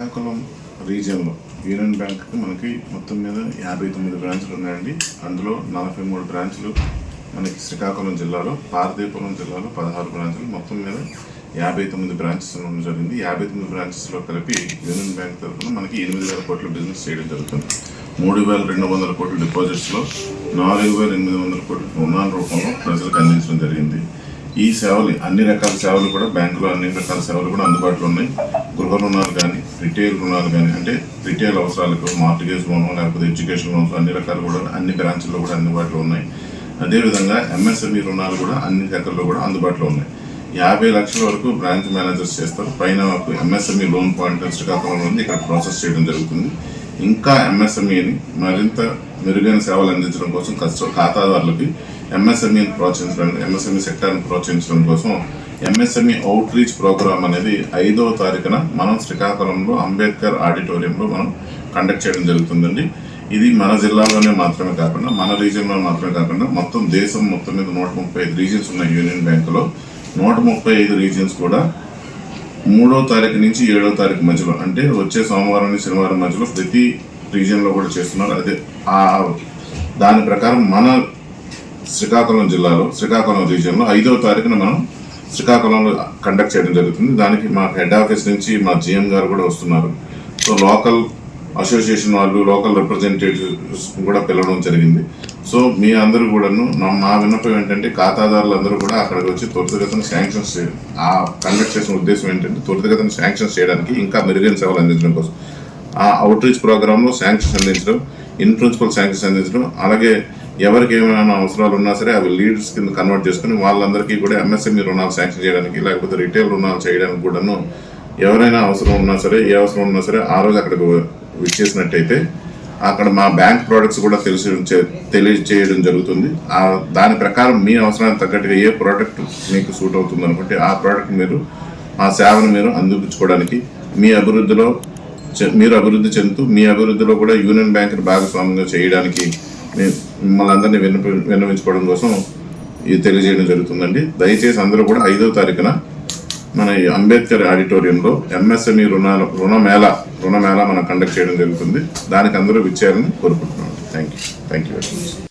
Srikakulam రీజియన్లో union బ్యాంక్కి మనకి మొత్తం మీద యాభై తొమ్మిది బ్రాంచ్లు ఉన్నాయండి. అందులో నలభై మూడు బ్రాంచ్లు మనకి శ్రీకాకుళం జిల్లాలో పార్దీపురం జిల్లాలో పదహారు బ్రాంచ్లు మొత్తం మీద యాభై తొమ్మిది బ్రాంచెస్ ఉండడం జరిగింది. యాభై తొమ్మిది బ్రాంచెస్లో కలిపి యూనియన్ బ్యాంక్ తరఫున మనకి ఎనిమిది వేల కోట్ల బిజినెస్ చేయడం జరుగుతుంది. మూడు వేల రెండు వందల కోట్ల డిపాజిట్స్లో నాలుగు వేల ఎనిమిది వందల కోట్ల రుణాల రూపంలో ప్రజలకు అందించడం జరిగింది. ఈ సేవలు అన్ని రకాల సేవలు కూడా బ్యాంకులో అన్ని రకాల సేవలు కూడా అందుబాటులో ఉన్నాయి. గృహ రుణాలు కానీ రిటైల్ రుణాలు కానీ అంటే రిటైల్ అవసరాలకు మార్టిగేజ్ లోన్ లేకపోతే ఎడ్యుకేషన్ లోన్స్ అన్ని రకాలు కూడా అన్ని బ్రాంచ్ల్లో కూడా అందుబాటులో ఉన్నాయి. అదేవిధంగా ఎంఎస్ఎంఈ రుణాలు కూడా అన్ని రకాల్లో కూడా అందుబాటులో ఉన్నాయి. యాభై లక్షల వరకు బ్రాంచ్ మేనేజర్స్ చేస్తారు. పైన ఎంఎస్ఎంఈ లోన్ పాయింట్ శ్రీకాకుళంలో ఉంది. ఇక్కడ ప్రాసెస్ చేయడం జరుగుతుంది. ఇంకా ఎంఎస్ఎంఈని మరింత మెరుగైన సేవలు అందించడం కోసం కస్టమర్ ఖాతాదారులకి ఎంఎస్ఎంఈని ప్రోత్సహించడానికి ఎంఎస్ఎంఈ సెక్టార్ని ప్రోత్సహించడం కోసం ఎంఎస్ఎంఈ అవుట్ రీచ్ ప్రోగ్రామ్ అనేది ఐదవ తారీఖున మనం శ్రీకాకుళంలో అంబేద్కర్ ఆడిటోరియంలో మనం కండక్ట్ చేయడం జరుగుతుందండి. ఇది మన జిల్లాలోనే మాత్రమే కాకుండా మన రీజియన్లో మాత్రమే కాకుండా మొత్తం దేశం మొత్తం మీద నూట ముప్పై ఐదు రీజియన్స్ ఉన్నాయి యూనియన్ బ్యాంకులో నూట ముప్పై ఐదు రీజియన్స్ కూడా మూడో తారీఖు నుంచి ఏడో తారీఖు మధ్యలో అంటే వచ్చే సోమవారం శనివారం మధ్యలో ప్రతి రీజియన్లో కూడా చేస్తున్నారు. అదే దాని ప్రకారం మన శ్రీకాకుళం జిల్లాలో శ్రీకాకుళం రీజియన్లో ఐదవ తారీఖున మనం శ్రీకాకుళంలో కండక్ట్ చేయడం జరుగుతుంది. దానికి మా హెడ్ ఆఫీస్ నుంచి మా జిఎం గారు కూడా వస్తున్నారు. సో లోకల్ అసోసియేషన్ వాళ్ళు లోకల్ రిప్రజెంటేటివ్స్ కూడా పిలవడం జరిగింది. సో మీ అందరూ కూడాను నా- మా విన్నపం ఏంటంటే ఖాతాదారులందరూ కూడా అక్కడికి వచ్చి త్వరితగతిన శాంక్షన్స్ ఆ కండక్ట్ చేసిన ఉద్దేశం ఏంటంటే త్వరితగతిన శాంక్షన్స్ చేయడానికి ఇంకా మెరుగైన సేవలు అందించడం కోసం. ఆ అవుట్రీచ్ ప్రోగ్రాంలో శాంక్షన్స్ అందించడం ఇన్ ప్రిన్సిపల్ శాంక్షన్స్ అందించడం అలాగే ఎవరికి ఏమైనా అవసరాలు ఉన్నా సరే అవి లీడ్స్ కింద కన్వర్ట్ చేసుకుని వాళ్ళందరికీ కూడా ఎంఎస్ఎంఈ రుణాలు శాంక్షన్ చేయడానికి లేకపోతే రిటైల్ రుణాలు చేయడానికి కూడాను ఎవరైనా అవసరం ఉన్నా సరే ఏ అవసరం ఉన్నా సరే ఆ రోజు అక్కడికి విచ్చేసినట్టయితే అక్కడ మా బ్యాంక్ ప్రోడక్ట్స్ కూడా తెలిసి తెలియజేయడం జరుగుతుంది. ఆ దాని ప్రకారం మీ అవసరానికి తగ్గట్టుగా ఏ ప్రోడక్ట్ మీకు సూట్ అవుతుంది అనుకుంటే ఆ ప్రోడక్ట్ మీరు ఆ సేవను మీరు అందించుకోవడానికి మీ అభివృద్ధిలో చె- మీరు అభివృద్ధి చెందుతూ మీ అభివృద్ధిలో కూడా యూనియన్ బ్యాంకును భాగస్వామ్యంగా చేయడానికి మిమ్మల్ని అందరినీ విన్నప విన్నవించుకోవడం కోసం ఇది తెలియజేయడం జరుగుతుందండి. దయచేసి అందరూ కూడా ఐదో తారీఖున మన ఈ అంబేద్కర్ ఆడిటోరియంలో ఎంఎస్ఎంఈ రుణాల రుణమేళ రుణమేళ మనం కండక్ట్ చేయడం జరుగుతుంది. దానికి అందరూ విచ్చేయాలని కోరుకుంటున్నాను thank you thank you very much